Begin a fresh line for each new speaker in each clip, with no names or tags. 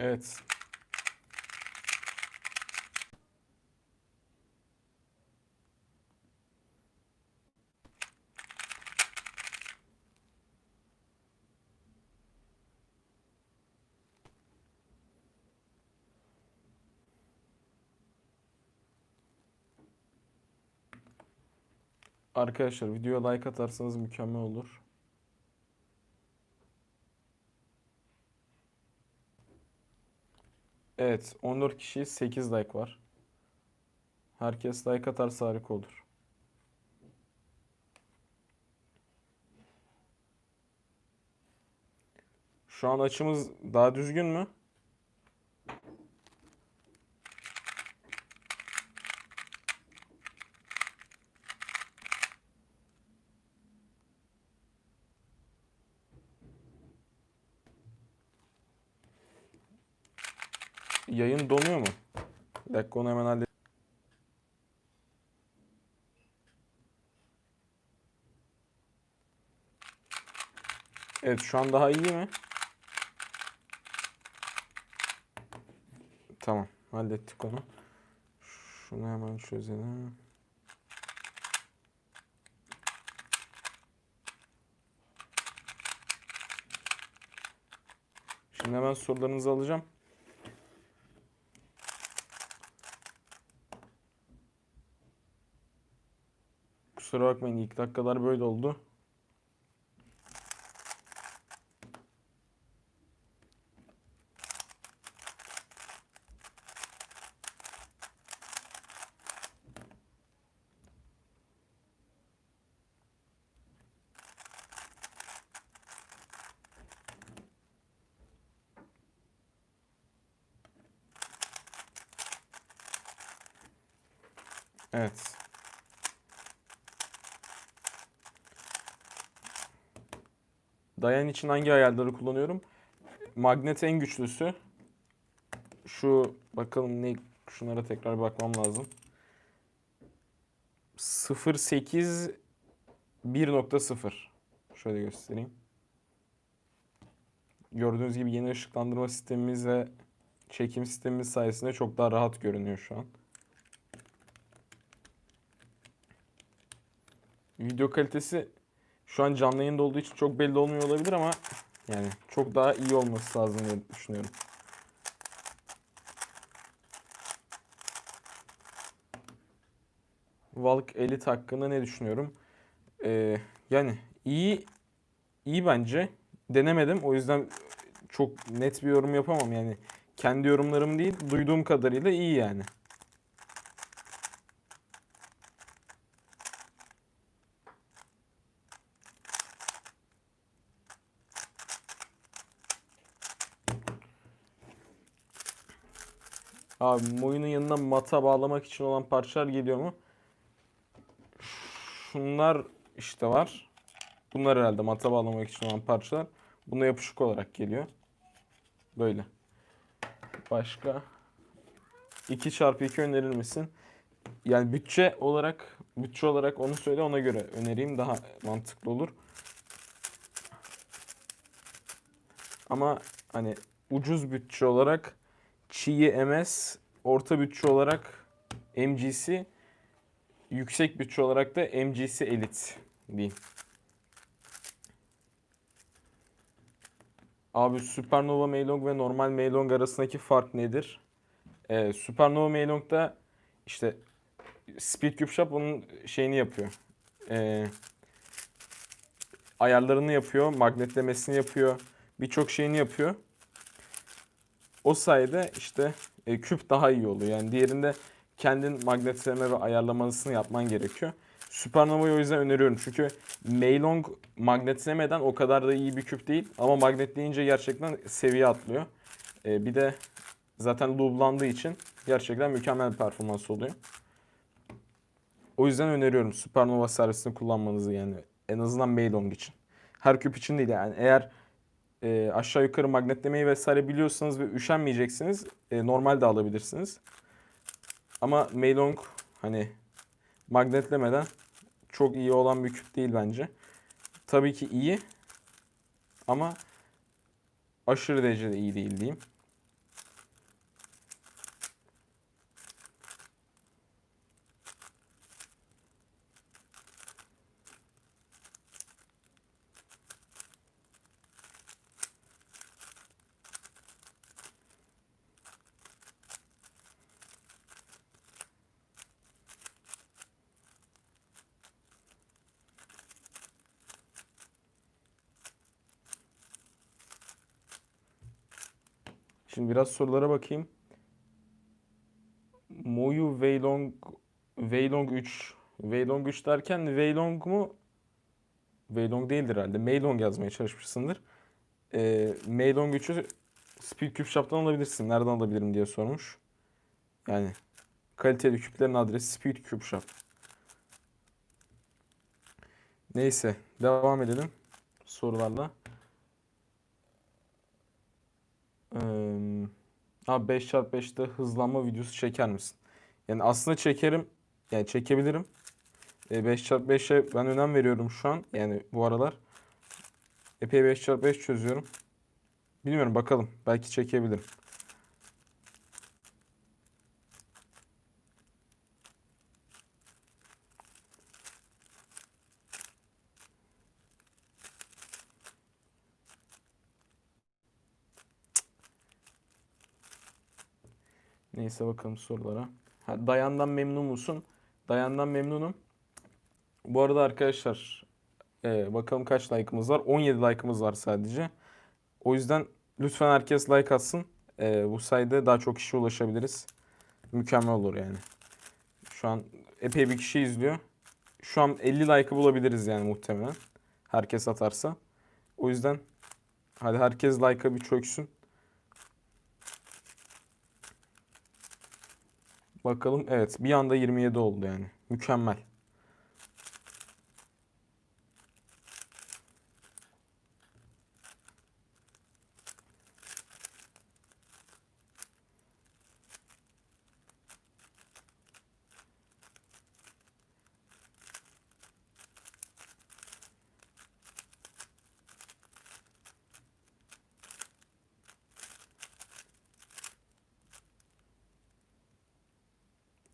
Evet. Arkadaşlar videoya like atarsanız mükemmel olur. Evet, 14 kişi 8 like var. Herkes like atarsa harika olur. Şu an açımız daha düzgün mü? Yayın donuyor mu? Bir dakika onu hemen hallet. Evet şu an daha iyi mi? Tamam hallettik onu. Şunu hemen çözelim. Şimdi hemen sorularınızı alacağım. Kusura bakmayın ilk dakikalar böyle oldu. Evet. Dayan için hangi ayarları kullanıyorum? Magnet en güçlüsü. Şu bakalım ne şunlara tekrar bakmam lazım. 08 1.0 Şöyle göstereyim. Gördüğünüz gibi yeni ışıklandırma sistemimiz ve çekim sistemimiz sayesinde çok daha rahat görünüyor şu an. Video kalitesi şu an canlı yayında olduğu için çok belli olmuyor olabilir ama yani çok daha iyi olması lazım diye düşünüyorum. Valk Elite hakkında ne düşünüyorum? Ee, yani iyi iyi bence. Denemedim o yüzden çok net bir yorum yapamam yani. Kendi yorumlarım değil, duyduğum kadarıyla iyi yani. Abi moyunun yanına mata bağlamak için olan parçalar geliyor mu? Şunlar işte var. Bunlar herhalde mata bağlamak için olan parçalar. Buna yapışık olarak geliyor. Böyle. Başka? 2 çarpı 2 önerir misin? Yani bütçe olarak bütçe olarak onu söyle ona göre önereyim daha mantıklı olur. Ama hani ucuz bütçe olarak Çiğ MS, orta bütçe olarak MGC, yüksek bütçe olarak da MGC Elite diyeyim. Abi Supernova Mailong ve normal Mailong arasındaki fark nedir? Ee, Supernova Mailong'da işte Speed Cube Shop onun şeyini yapıyor. Ee, ayarlarını yapıyor, magnetlemesini yapıyor, birçok şeyini yapıyor. O sayede işte e, küp daha iyi oluyor. Yani diğerinde kendin magnetleme ve ayarlamasını yapman gerekiyor. Supernova'yı o yüzden öneriyorum. Çünkü Meilong magnetlemeden o kadar da iyi bir küp değil. Ama magnetleyince gerçekten seviye atlıyor. E, bir de zaten looplandığı için gerçekten mükemmel bir performans oluyor. O yüzden öneriyorum Supernova servisini kullanmanızı yani. En azından Meilong için. Her küp için değil yani. Eğer e, aşağı yukarı magnetlemeyi vesaire biliyorsanız ve üşenmeyeceksiniz e, normal de alabilirsiniz. Ama Meilong hani magnetlemeden çok iyi olan bir küp değil bence. Tabii ki iyi ama aşırı derecede iyi değil diyeyim. Şimdi biraz sorulara bakayım. Moyu Weilong Weilong 3 Weilong 3 derken Weilong mu? Weilong değildir herhalde. Meilong yazmaya çalışmışsındır. Ee, Meilong 3'ü Speed Cube Shop'tan alabilirsin. Nereden alabilirim diye sormuş. Yani kaliteli küplerin adresi Speed Cube Shop. Neyse devam edelim sorularla. Abi 5x5'te hızlanma videosu çeker misin? Yani aslında çekerim. Yani çekebilirim. E, 5x5'e ben önem veriyorum şu an. Yani bu aralar. Epey 5x5 çözüyorum. Bilmiyorum bakalım. Belki çekebilirim. Neyse bakalım sorulara. Ha, Dayan'dan memnun musun? Dayan'dan memnunum. Bu arada arkadaşlar e, bakalım kaç like'ımız var? 17 like'ımız var sadece. O yüzden lütfen herkes like atsın. E, bu sayede daha çok kişiye ulaşabiliriz. Mükemmel olur yani. Şu an epey bir kişi izliyor. Şu an 50 like'ı bulabiliriz yani muhtemelen. Herkes atarsa. O yüzden hadi herkes like'a bir çöksün. Bakalım evet bir anda 27 oldu yani. Mükemmel.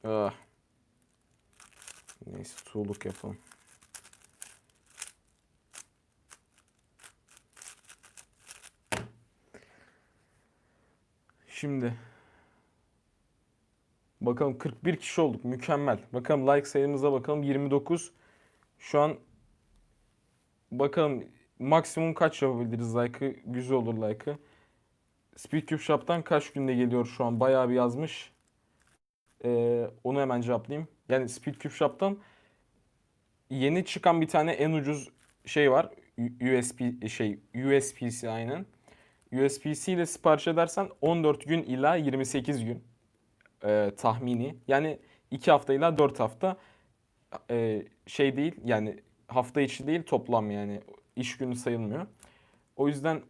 Ah. Neyse tuğluk yapalım. Şimdi bakalım 41 kişi olduk. Mükemmel. Bakalım like sayımıza bakalım 29. Şu an bakalım maksimum kaç yapabiliriz like'ı? Güzel olur like'ı. Speedcube Shop'tan kaç günde geliyor şu an? Bayağı bir yazmış. Ee, onu hemen cevaplayayım. Yani Speedcube Shop'tan yeni çıkan bir tane en ucuz şey var. USB şey USPC aynen. USPC ile sipariş edersen 14 gün ila 28 gün e, tahmini. Yani 2 hafta ila 4 hafta e, şey değil yani hafta içi değil toplam yani iş günü sayılmıyor. O yüzden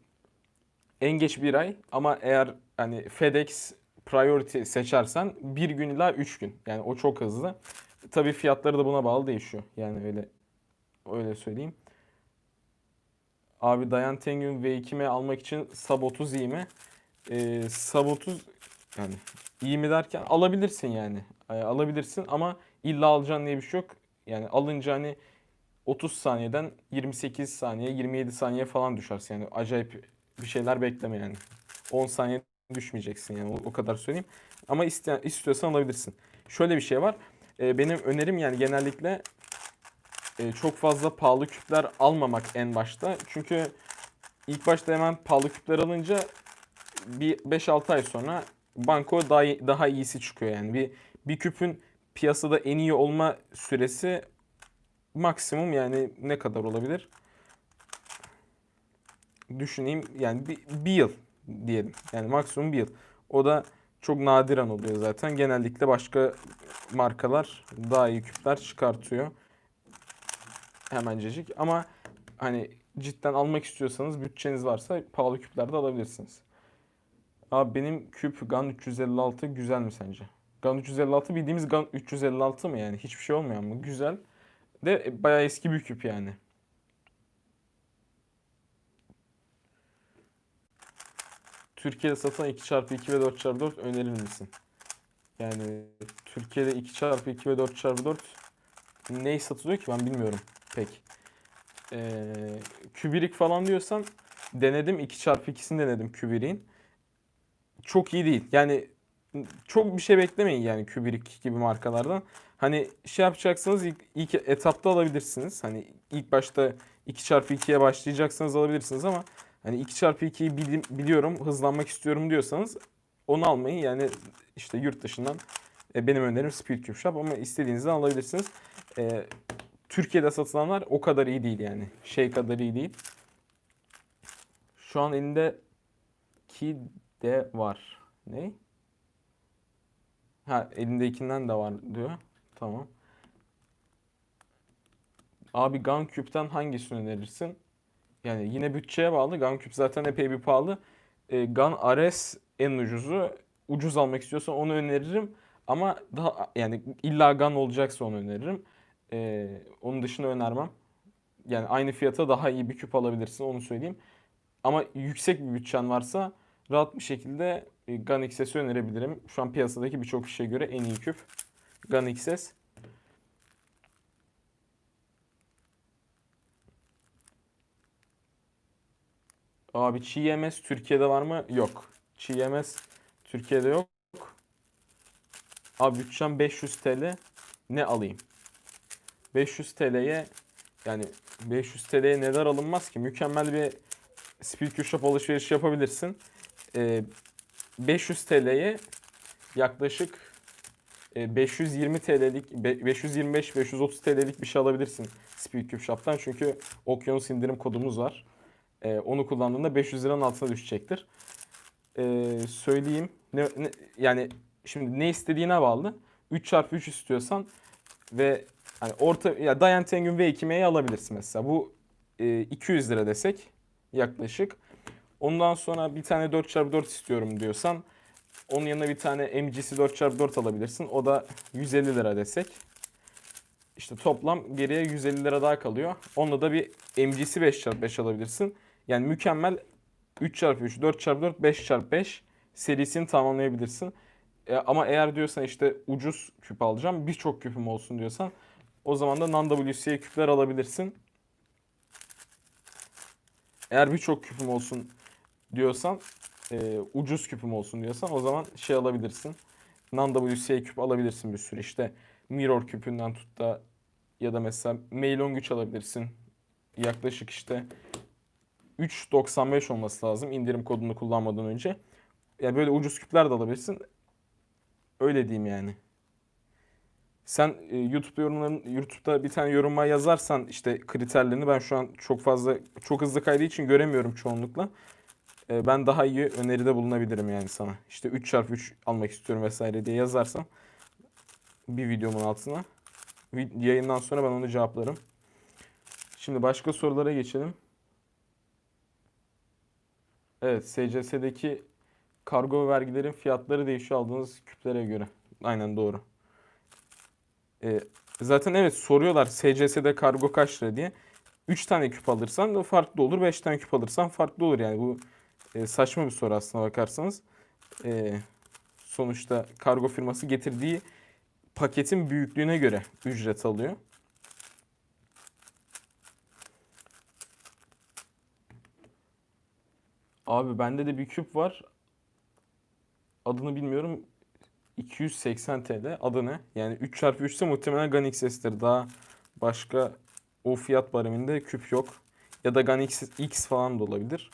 en geç bir ay ama eğer hani FedEx Priority seçersen bir gün ila 3 gün. Yani o çok hızlı. Tabii fiyatları da buna bağlı değişiyor. Yani öyle öyle söyleyeyim. Abi Dayan Tengyun V2M almak için Sub 30 iyi mi? Ee, Sub 30 yani iyi mi derken alabilirsin yani. Ee, alabilirsin ama illa alacaksın diye bir şey yok. Yani alınca hani 30 saniyeden 28 saniye, 27 saniye falan düşersin. Yani acayip bir şeyler bekleme yani. 10 saniye düşmeyeceksin yani o, kadar söyleyeyim. Ama iste, istiyorsan alabilirsin. Şöyle bir şey var. Ee, benim önerim yani genellikle e, çok fazla pahalı küpler almamak en başta. Çünkü ilk başta hemen pahalı küpler alınca bir 5-6 ay sonra banko daha daha iyisi çıkıyor yani. Bir bir küpün piyasada en iyi olma süresi maksimum yani ne kadar olabilir? Düşüneyim yani bir, bir yıl diyelim. Yani maksimum bir yıl. O da çok nadiren oluyor zaten. Genellikle başka markalar daha iyi küpler çıkartıyor. Hemencecik. Ama hani cidden almak istiyorsanız bütçeniz varsa pahalı küpler de alabilirsiniz. Abi benim küp GAN 356 güzel mi sence? GAN 356 bildiğimiz GAN 356 mı yani? Hiçbir şey olmuyor ama güzel. De bayağı eski bir küp yani. Türkiye'de satılan 2x2 ve 4x4 önerir misin? Yani Türkiye'de 2x2 ve 4x4 ne satılıyor ki ben bilmiyorum pek. Ee, kübirik falan diyorsan denedim 2x2'sini denedim kübiriğin. Çok iyi değil. Yani çok bir şey beklemeyin yani kübirik gibi markalardan. Hani şey yapacaksınız ilk, ilk etapta alabilirsiniz. Hani ilk başta 2x2'ye başlayacaksanız alabilirsiniz ama Hani 2x2'yi bilim- biliyorum, hızlanmak istiyorum diyorsanız onu almayın. Yani işte yurt dışından e, benim önerim Speed Cube Shop ama istediğinizden alabilirsiniz. E, Türkiye'de satılanlar o kadar iyi değil yani. Şey kadar iyi değil. Şu an elinde ki de var. Ne? Ha elindekinden de var diyor. Tamam. Abi GunCube'den hangisini önerirsin? Yani yine bütçeye bağlı. GunCube zaten epey bir pahalı. E, Gun RS en ucuzu. Ucuz almak istiyorsan onu öneririm. Ama daha yani illa Gun olacaksa onu öneririm. E, onun dışında önermem. Yani aynı fiyata daha iyi bir küp alabilirsin onu söyleyeyim. Ama yüksek bir bütçen varsa rahat bir şekilde e, Gun XS'i önerebilirim. Şu an piyasadaki birçok kişiye göre en iyi küp Gun XS. Abi çiğ yemez Türkiye'de var mı? Yok. Çiğ yemez Türkiye'de yok. Abi bütçem 500 TL. Ne alayım? 500 TL'ye yani 500 TL'ye neler alınmaz ki? Mükemmel bir Q Shop alışveriş yapabilirsin. Ee, 500 TL'ye yaklaşık e, 520 TL'lik, 525-530 TL'lik bir şey alabilirsin Speed Cube Shop'tan. Çünkü Okyanus indirim kodumuz var. Ee, onu kullandığında 500 liranın altına düşecektir. Ee, söyleyeyim. Ne, ne- yani şimdi ne istediğine bağlı. 3x3 istiyorsan ve hani orta ya Dayan Tengun V2M'yi alabilirsin mesela. Bu e, 200 lira desek yaklaşık. Ondan sonra bir tane 4x4 istiyorum diyorsan onun yanına bir tane MGC 4x4 alabilirsin. O da 150 lira desek. İşte toplam geriye 150 lira daha kalıyor. Onunla da bir MGC 5x5 alabilirsin. Yani mükemmel 3x3, 4x4, 5x5 serisini tamamlayabilirsin. E, ama eğer diyorsan işte ucuz küp alacağım, birçok küpüm olsun diyorsan o zaman da non-WCA küpler alabilirsin. Eğer birçok küpüm olsun diyorsan, e, ucuz küpüm olsun diyorsan o zaman şey alabilirsin. Non-WCA küp alabilirsin bir sürü işte. Mirror küpünden tut da ya da mesela Mailon güç alabilirsin. Yaklaşık işte 3.95 olması lazım indirim kodunu kullanmadan önce. Yani böyle ucuz küpler de alabilirsin. Öyle diyeyim yani. Sen e, YouTube'da yorumların YouTube'da bir tane yoruma yazarsan işte kriterlerini ben şu an çok fazla çok hızlı kaydığı için göremiyorum çoğunlukla. E, ben daha iyi öneride bulunabilirim yani sana. İşte 3x3 almak istiyorum vesaire diye yazarsan bir videomun altına yayından sonra ben onu cevaplarım. Şimdi başka sorulara geçelim. Evet, SCS'deki kargo ve vergilerin fiyatları değişiyor aldığınız küplere göre. Aynen doğru. Ee, zaten evet soruyorlar SCS'de kargo kaç lira diye. 3 tane küp alırsan da farklı olur. 5 tane küp alırsan farklı olur yani. Bu e, saçma bir soru aslına bakarsanız. Ee, sonuçta kargo firması getirdiği paketin büyüklüğüne göre ücret alıyor. Abi bende de bir küp var. Adını bilmiyorum. 280 TL. Adı ne? Yani 3x3 ise muhtemelen Gun XS'tir. Daha başka o fiyat bariminde küp yok. Ya da Gun X, X falan da olabilir.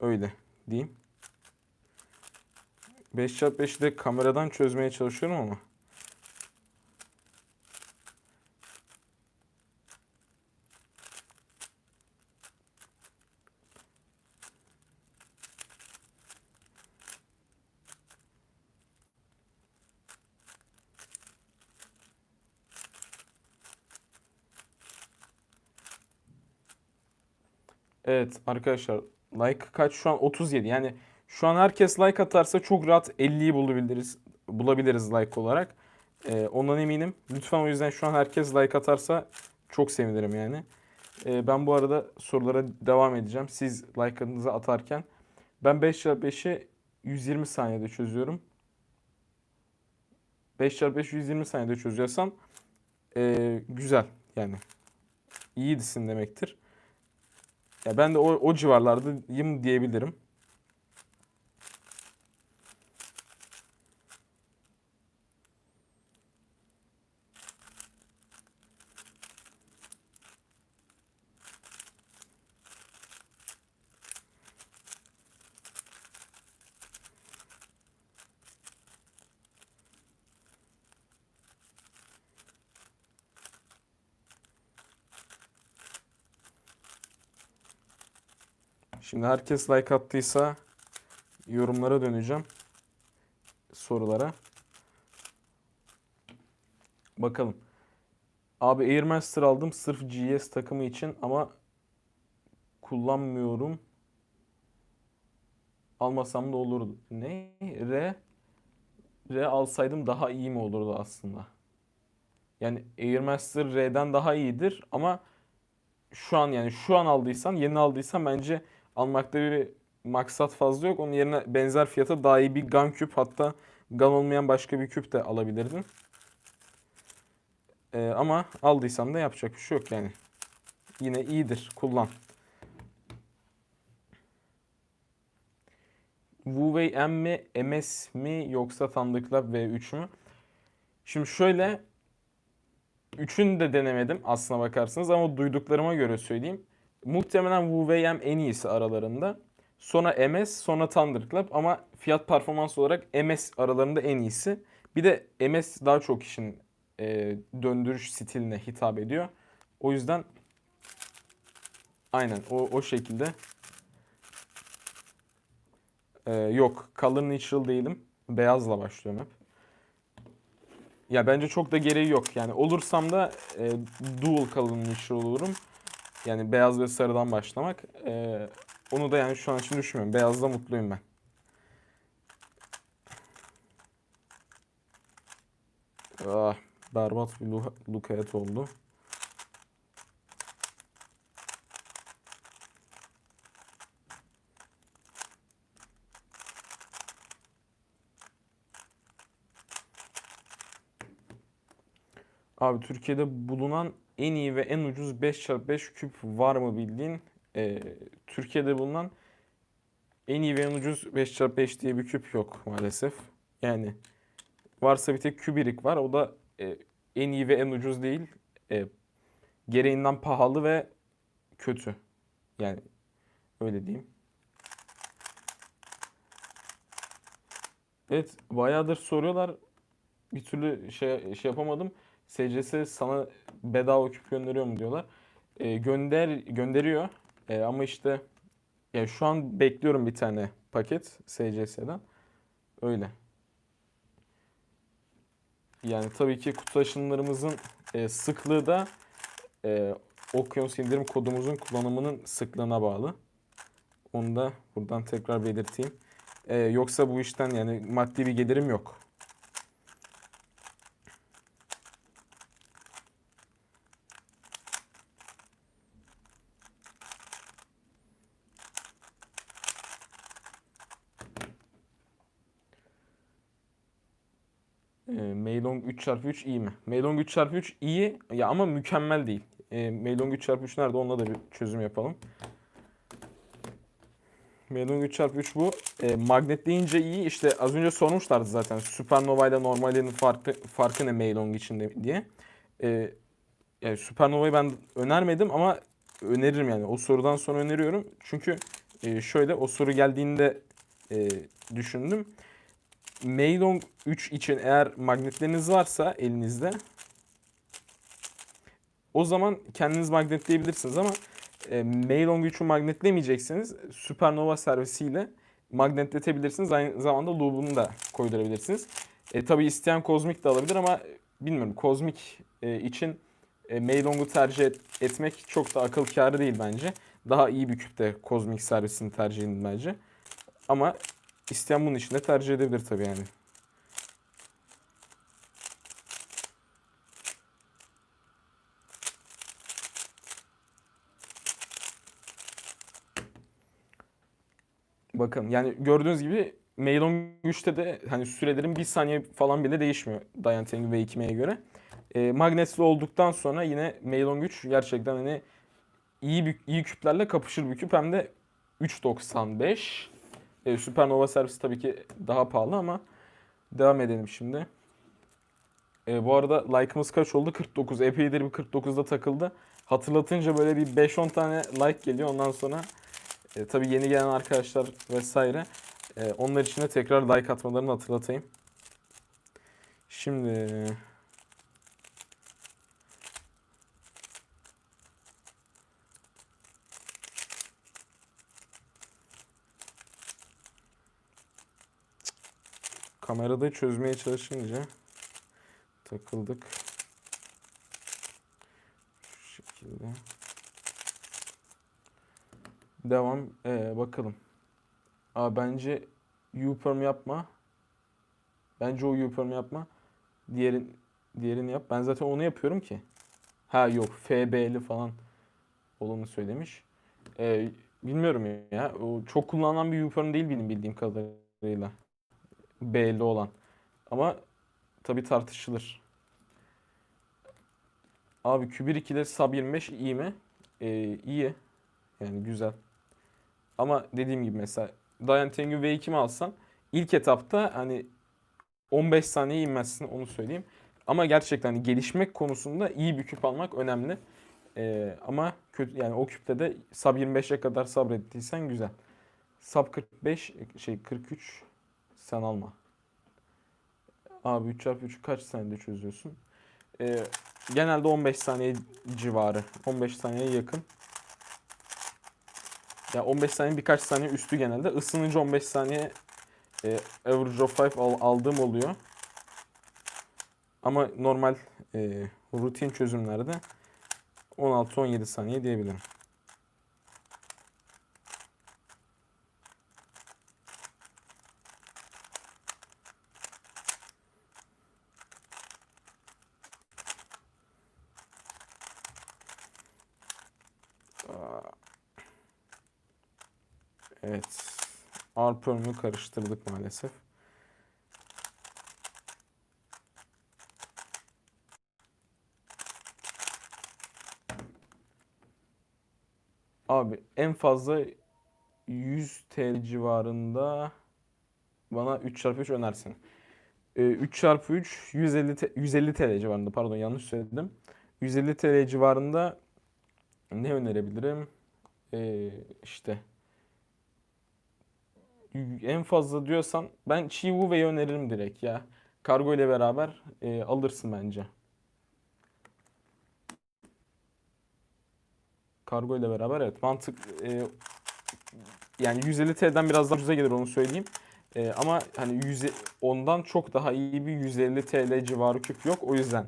Öyle diyeyim. 5x5'i de kameradan çözmeye çalışıyorum ama. Evet arkadaşlar like kaç şu an 37 yani şu an herkes like atarsa çok rahat 50'yi bulabiliriz bulabiliriz like olarak. Ee, ondan eminim. Lütfen o yüzden şu an herkes like atarsa çok sevinirim yani. Ee, ben bu arada sorulara devam edeceğim. Siz like'ınızı atarken ben 5x5'i 120 saniyede çözüyorum. 5x5 120 saniyede çözüyorsam ee, güzel yani iyisin demektir. Ya ben de o, o civarlardayım diyebilirim. Şimdi herkes like attıysa yorumlara döneceğim. Sorulara. Bakalım. Abi Airmaster aldım sırf GS takımı için ama kullanmıyorum. Almasam da olurdu. Ne? R R alsaydım daha iyi mi olurdu aslında? Yani Airmaster R'den daha iyidir ama şu an yani şu an aldıysan, yeni aldıysan bence almakta bir maksat fazla yok. Onun yerine benzer fiyata daha iyi bir gun küp hatta gun olmayan başka bir küp de alabilirdin. Ee, ama aldıysan da yapacak bir şey yok yani. Yine iyidir. Kullan. Wu Wei M mi, MS mi yoksa Thunder Club V3 mü? Şimdi şöyle üçünü de denemedim aslına bakarsanız ama duyduklarıma göre söyleyeyim. Muhtemelen Wu Wei M en iyisi aralarında. Sonra MS, sonra Thunder Club ama fiyat performans olarak MS aralarında en iyisi. Bir de MS daha çok işin e, döndürüş stiline hitap ediyor. O yüzden aynen o, o şekilde. Ee, yok Color Natural değilim. Beyazla başlıyorum hep. Ya bence çok da gereği yok. Yani olursam da e, Dual Color Natural olurum. Yani beyaz ve sarıdan başlamak. Ee, onu da yani şu an için düşünmüyorum. Beyazda mutluyum ben. Ah, berbat bir ahead oldu. Abi Türkiye'de bulunan en iyi ve en ucuz 5x5 küp var mı bildiğin? Ee, Türkiye'de bulunan en iyi ve en ucuz 5x5 diye bir küp yok maalesef. Yani varsa bir tek kübirik var. O da e, en iyi ve en ucuz değil. E, gereğinden pahalı ve kötü. Yani öyle diyeyim. Evet bayağıdır soruyorlar. Bir türlü şey, şey yapamadım. SCS sana bedava küp gönderiyor mu diyorlar. E, gönder gönderiyor. E, ama işte yani şu an bekliyorum bir tane paket SCS'den. Öyle. Yani tabii ki kutu taşınlarımızın e, sıklığı da e, Okyanus indirim kodumuzun kullanımının sıklığına bağlı. Onu da buradan tekrar belirteyim. E, yoksa bu işten yani maddi bir gelirim yok. E, Meilong 3x3 iyi mi? Meilong 3x3 iyi ya ama mükemmel değil. E, Meilong 3x3 nerede? Onunla da bir çözüm yapalım. Meilong 3x3 bu. E, magnetleyince iyi. İşte az önce sormuşlardı zaten. Supernova ile normalinin farkı, farkı ne Meilong için diye. E, yani Supernova'yı ben önermedim ama öneririm yani. O sorudan sonra öneriyorum. Çünkü e, şöyle o soru geldiğinde e, düşündüm. Meilong 3 için eğer magnetleriniz varsa elinizde o zaman kendiniz magnetleyebilirsiniz ama e, Meilong 3'ü magnetlemeyeceksiniz. Supernova servisiyle magnetletebilirsiniz. Aynı zamanda loop'unu da koydurabilirsiniz. E, tabi isteyen kozmik de alabilir ama bilmiyorum kozmik e, için e, Meilong'u tercih et, etmek çok da akıl kârı değil bence. Daha iyi bir küpte kozmik servisini tercih edin bence. Ama İsteyen bunun içinde tercih edebilir tabii yani. Bakın yani gördüğünüz gibi Mailon 3'te de hani sürelerin bir saniye falan bile değişmiyor Diantek ve 2M'ye göre. E, magnetli olduktan sonra yine Mailon 3 gerçekten hani iyi iyi küplerle kapışır bir küp hem de 3.95 e, Supernova servisi tabii ki daha pahalı ama devam edelim şimdi. E, bu arada like'ımız kaç oldu? 49. Epeydir bir 49'da takıldı. Hatırlatınca böyle bir 5-10 tane like geliyor. Ondan sonra e, tabii yeni gelen arkadaşlar vesaire. E, onlar için de tekrar like atmalarını hatırlatayım. Şimdi Kamerada çözmeye çalışınca takıldık. Şu şekilde. Devam. Ee, bakalım. Aa, bence U-perm yapma. Bence o U-perm yapma. Diğerin, diğerini yap. Ben zaten onu yapıyorum ki. Ha yok. FB'li falan olanı söylemiş. Ee, bilmiyorum ya. O çok kullanılan bir U-perm değil benim bildiğim kadarıyla. B'li olan. Ama tabii tartışılır. Abi Q1 2'leri sub 25 iyi mi? Ee, iyi. Yani güzel. Ama dediğim gibi mesela Dayan Tengu V2 mi alsan ilk etapta hani 15 saniye inmezsin onu söyleyeyim. Ama gerçekten hani gelişmek konusunda iyi bir küp almak önemli. Ee, ama kötü yani o küpte de sub 25'e kadar sabrettiysen güzel. Sub 45 şey 43 sen alma. Abi 3x3'ü kaç saniyede çözüyorsun? Ee, genelde 15 saniye civarı. 15 saniyeye yakın. Ya 15 saniye birkaç saniye üstü genelde. Isınınca 15 saniye e, average of 5 al- aldığım oluyor. Ama normal e, rutin çözümlerde 16-17 saniye diyebilirim. Aa, Evet. Arpörmü karıştırdık maalesef. Abi en fazla 100 TL civarında bana 3x3 önersin. Ee, 3x3 150 T- 150 TL civarında pardon yanlış söyledim. 150 TL civarında ne önerebilirim? Ee, işte en fazla diyorsan ben Chihuahua'yı öneririm direkt ya. Kargo ile beraber e, alırsın bence. Kargo ile beraber evet mantık e, yani 150 TL'den biraz daha ucuza gelir onu söyleyeyim. E, ama hani 100, ondan çok daha iyi bir 150 TL civarı küp yok. O yüzden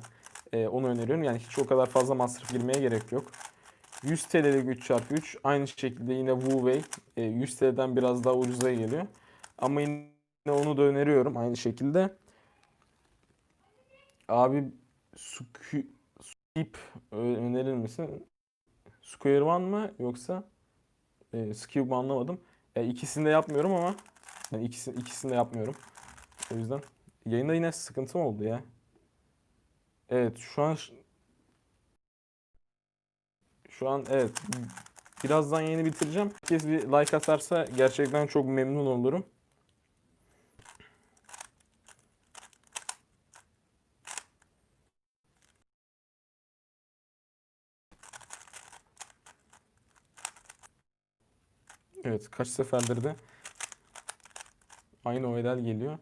e, onu öneriyorum. Yani hiç o kadar fazla masraf girmeye gerek yok. 100 TL'lik 3x3 aynı şekilde yine Wu Wei e, 100 TL'den biraz daha ucuza geliyor. Ama yine onu da öneriyorum aynı şekilde. Abi Skip önerir misin? Square One mı yoksa e, Skip anlamadım. E, ikisini de yapmıyorum ama yani ikisi, ikisini de yapmıyorum. O yüzden yayında yine sıkıntı mı oldu ya? Evet şu an şu an evet birazdan yayını bitireceğim. Herkes bir like atarsa gerçekten çok memnun olurum. Evet kaç seferdir de aynı OEDL geliyor.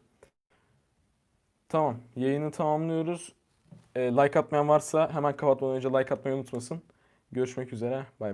Tamam yayını tamamlıyoruz. E, like atmayan varsa hemen kapatmadan önce like atmayı unutmasın. Görüşmek üzere. Bay.